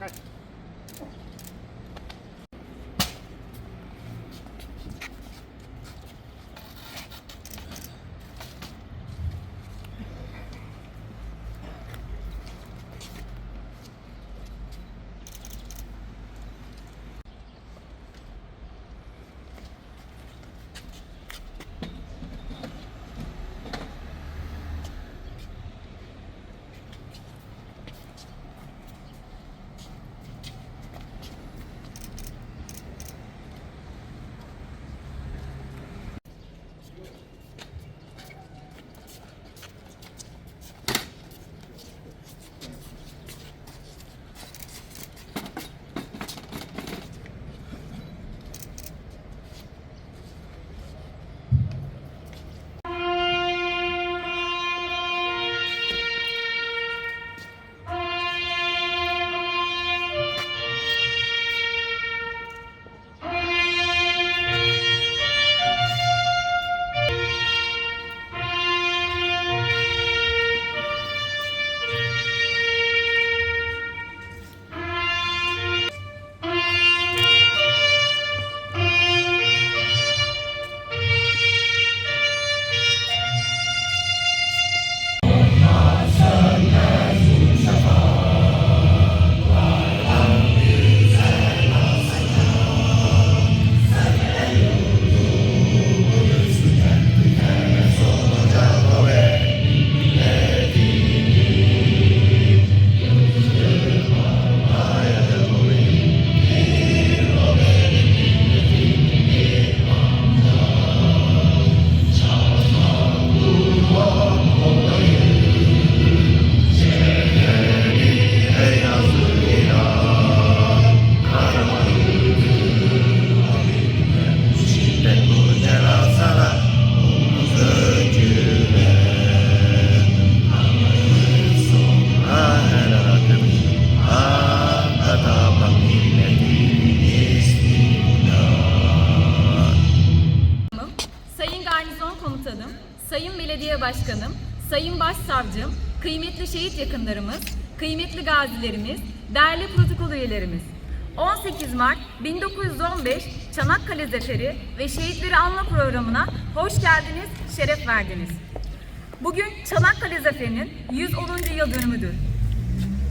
Okay. Başkanım, Sayın Başsavcım, kıymetli şehit yakınlarımız, kıymetli gazilerimiz, değerli protokol üyelerimiz. 18 Mart 1915 Çanakkale Zaferi ve Şehitleri Anma programına hoş geldiniz, şeref verdiniz. Bugün Çanakkale Zaferi'nin 110. yıl dönümüdür.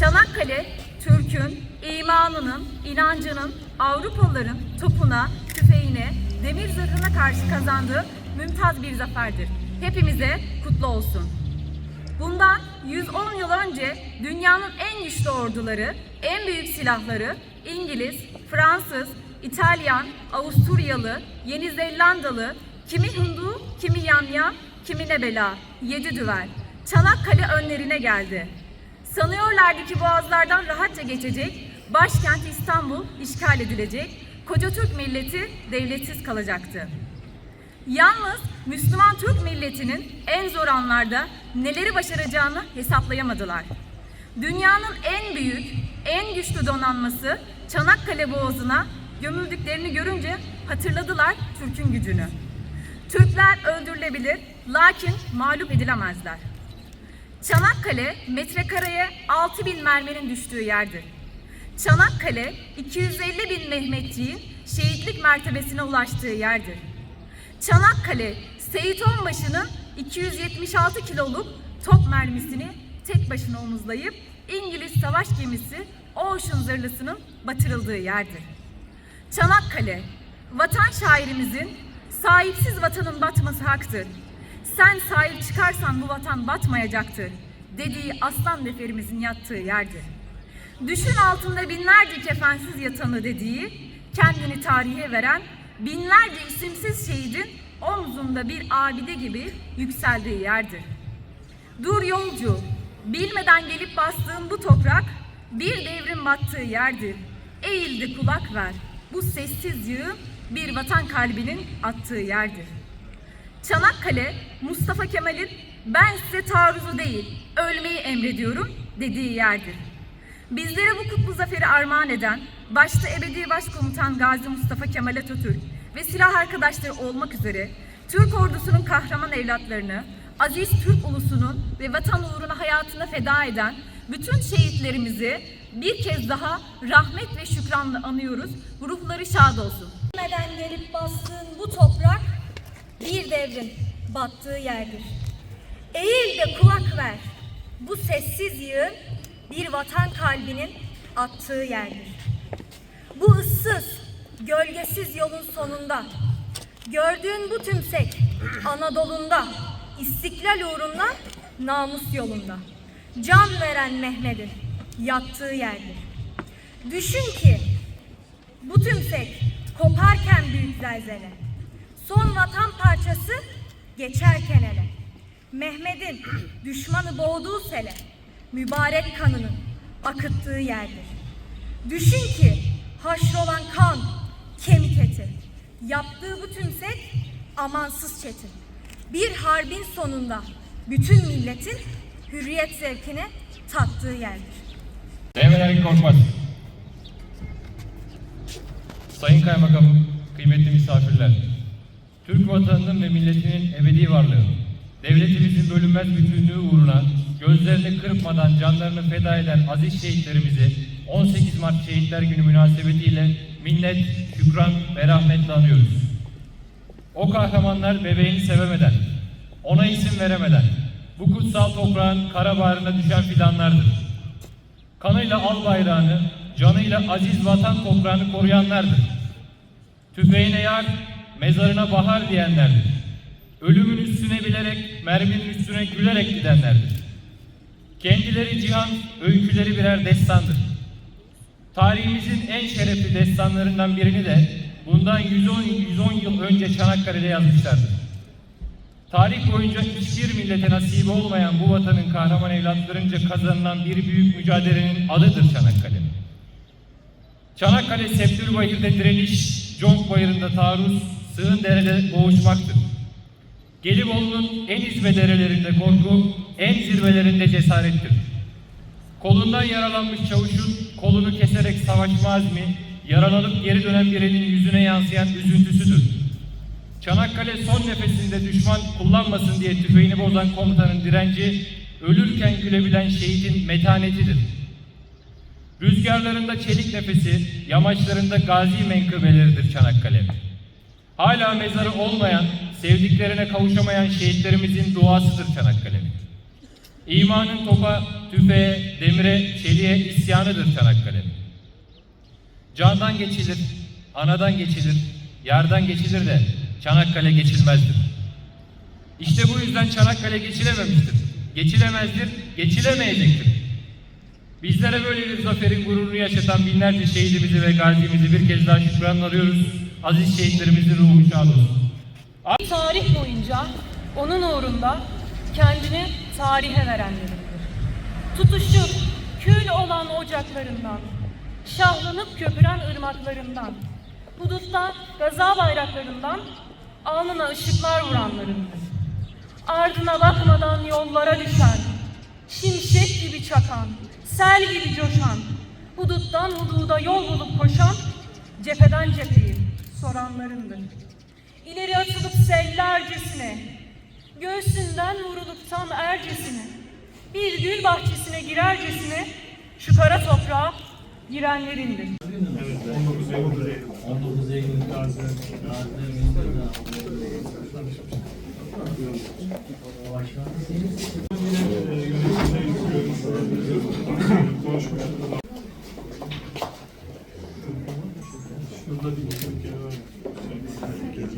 Çanakkale, Türk'ün, imanının, inancının, Avrupalıların topuna, tüfeğine, demir zırhına karşı kazandığı mümtaz bir zaferdir. Hepimize kutlu olsun. Bundan 110 yıl önce dünyanın en güçlü orduları, en büyük silahları İngiliz, Fransız, İtalyan, Avusturyalı, Yeni Zelandalı, kimi Hindu, kimi Yamya, kimine bela, yedi düvel. Çanakkale önlerine geldi. Sanıyorlardı ki boğazlardan rahatça geçecek, başkent İstanbul işgal edilecek, koca Türk milleti devletsiz kalacaktı. Yalnız Müslüman Türk milletinin en zor anlarda neleri başaracağını hesaplayamadılar. Dünyanın en büyük, en güçlü donanması Çanakkale Boğazı'na gömüldüklerini görünce hatırladılar Türk'ün gücünü. Türkler öldürülebilir lakin mağlup edilemezler. Çanakkale metrekareye 6 bin merminin düştüğü yerdir. Çanakkale 250 bin Mehmetçiğin şehitlik mertebesine ulaştığı yerdir. Çanakkale Seyit Onbaşı'nın 276 kiloluk top mermisini tek başına omuzlayıp İngiliz savaş gemisi Ocean zırhlısının batırıldığı yerdir. Çanakkale, vatan şairimizin sahipsiz vatanın batması haktır. Sen sahip çıkarsan bu vatan batmayacaktır dediği aslan neferimizin yattığı yerdir. Düşün altında binlerce kefensiz yatanı dediği, kendini tarihe veren binlerce isimsiz şehidin omzunda bir abide gibi yükseldiği yerdir. Dur yolcu, bilmeden gelip bastığın bu toprak bir devrin battığı yerdir. Eğildi kulak ver, bu sessiz yığın bir vatan kalbinin attığı yerdir. Çanakkale, Mustafa Kemal'in ben size taarruzu değil, ölmeyi emrediyorum dediği yerdir. Bizlere bu kutlu zaferi armağan eden, başta ebedi başkomutan Gazi Mustafa Kemal Atatürk ve silah arkadaşları olmak üzere Türk ordusunun kahraman evlatlarını, aziz Türk ulusunun ve vatan uğruna hayatını feda eden bütün şehitlerimizi bir kez daha rahmet ve şükranla anıyoruz. Ruhları şad olsun. Bilmeden gelip bastığın bu toprak bir devrin battığı yerdir. Eğil de kulak ver. Bu sessiz yığın bir vatan kalbinin attığı yerdir. Bu ıssız, gölgesiz yolun sonunda gördüğün bu tümsek Anadolu'nda istiklal uğruna namus yolunda can veren Mehmet'in yattığı yerdir. Düşün ki bu tümsek koparken büyük zelzele. Son vatan parçası geçerken ele. Mehmet'in düşmanı boğduğu sele. Mübarek kanının akıttığı yerdir. Düşün ki haşrolan kan, kemik eti. Yaptığı bu tümsek amansız çetin. Bir harbin sonunda bütün milletin hürriyet zevkine tattığı yerdir. Devrel Korkmaz. Sayın Kaymakamım, kıymetli misafirler. Türk vatanının ve milletinin ebedi varlığı, devletimizin bölünmez bütünlüğü uğruna gözlerini kırpmadan canlarını feda eden aziz şehitlerimizi 18 Mart Şehitler Günü münasebetiyle minnet, şükran ve rahmetle anıyoruz. O kahramanlar bebeğini sevemeden, ona isim veremeden, bu kutsal toprağın kara bağrına düşen fidanlardır kanıyla al bayrağını, canıyla aziz vatan toprağını koruyanlardır. Tüfeğine yar, mezarına bahar diyenlerdir. Ölümün üstüne bilerek, merminin üstüne gülerek gidenlerdir. Kendileri cihan, öyküleri birer destandır. Tarihimizin en şerefli destanlarından birini de bundan 110, 110 yıl önce Çanakkale'de yazmışlardır. Tarih boyunca hiçbir millete nasibi olmayan bu vatanın kahraman evlatlarınca kazanılan bir büyük mücadelenin adıdır Çanakkale. Çanakkale Septür Bayır'da direniş, Conk Bayırı'nda taarruz, sığın derede boğuşmaktır. Gelibolu'nun en izbe derelerinde korku, en zirvelerinde cesarettir. Kolundan yaralanmış çavuşun kolunu keserek savaşma azmi, yaralanıp geri dönen birinin yüzüne yansıyan üzüntüsüdür. Çanakkale son nefesinde düşman kullanmasın diye tüfeğini bozan komutanın direnci, ölürken gülebilen şehidin metanetidir. Rüzgarlarında çelik nefesi, yamaçlarında gazi menkıbeleridir Çanakkale. Hala mezarı olmayan, sevdiklerine kavuşamayan şehitlerimizin duasıdır Çanakkale. İmanın topa, tüfeğe, demire, çeliğe isyanıdır Çanakkale. Candan geçilir, anadan geçilir, yardan geçilir de Çanakkale geçilmezdir. İşte bu yüzden Çanakkale geçilememiştir. Geçilemezdir, geçilemeyecektir. Bizlere böyle bir zaferin gururunu yaşatan binlerce şehidimizi ve gazimizi bir kez daha şükranla arıyoruz. Aziz şehitlerimizin ruhu şad olsun. Tarih boyunca onun uğrunda kendini tarihe verenlerindir. Tutuşup kül olan ocaklarından, şahlanıp köpüren ırmaklarından, hudutta gaza bayraklarından alnına ışıklar vuranlarındır. Ardına bakmadan yollara düşen, şimşek gibi çakan, sel gibi coşan, huduttan hududa yol bulup koşan, cepheden cepheyi soranlarındır ileri atılıp sellercesine, göğsünden vurulup tam ercesine, bir gül bahçesine girercesine şu kara toprağa girenlerindir. Şurada bir var. Thank you.